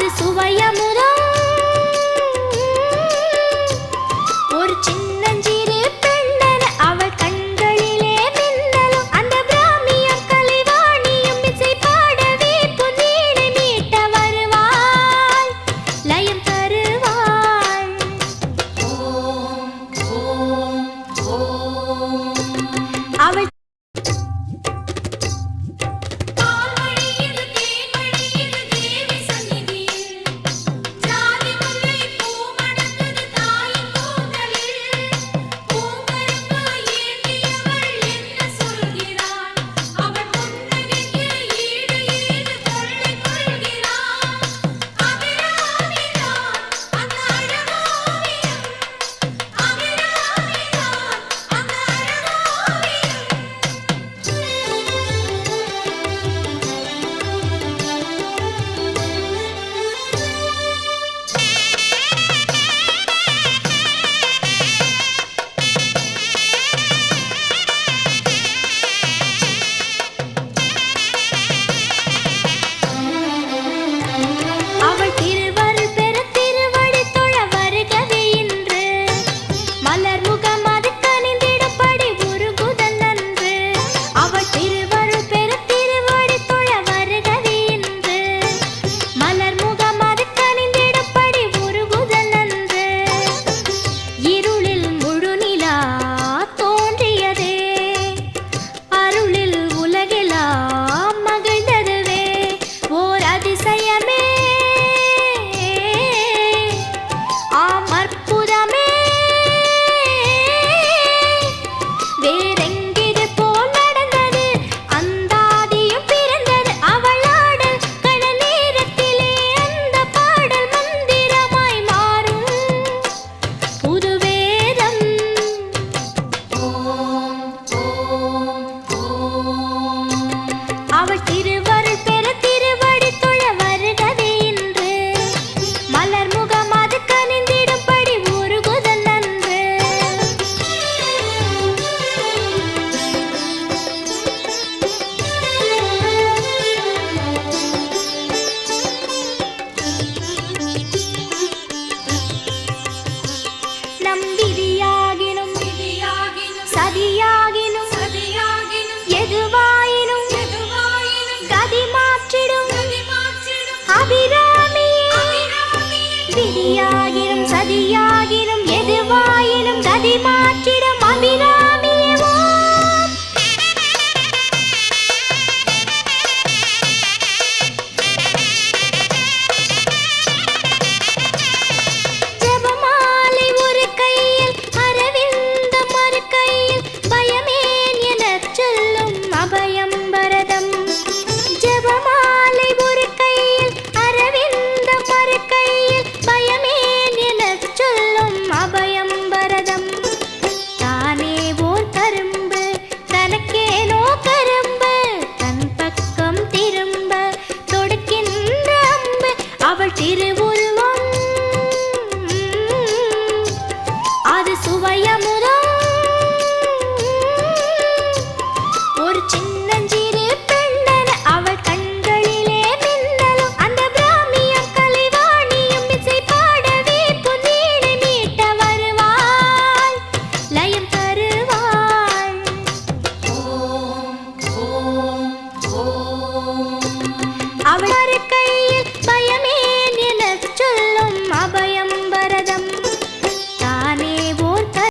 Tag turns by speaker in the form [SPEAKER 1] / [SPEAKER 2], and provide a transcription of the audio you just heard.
[SPEAKER 1] அது சுவயமு அபிராமி விதியாகிரும் சதியாகி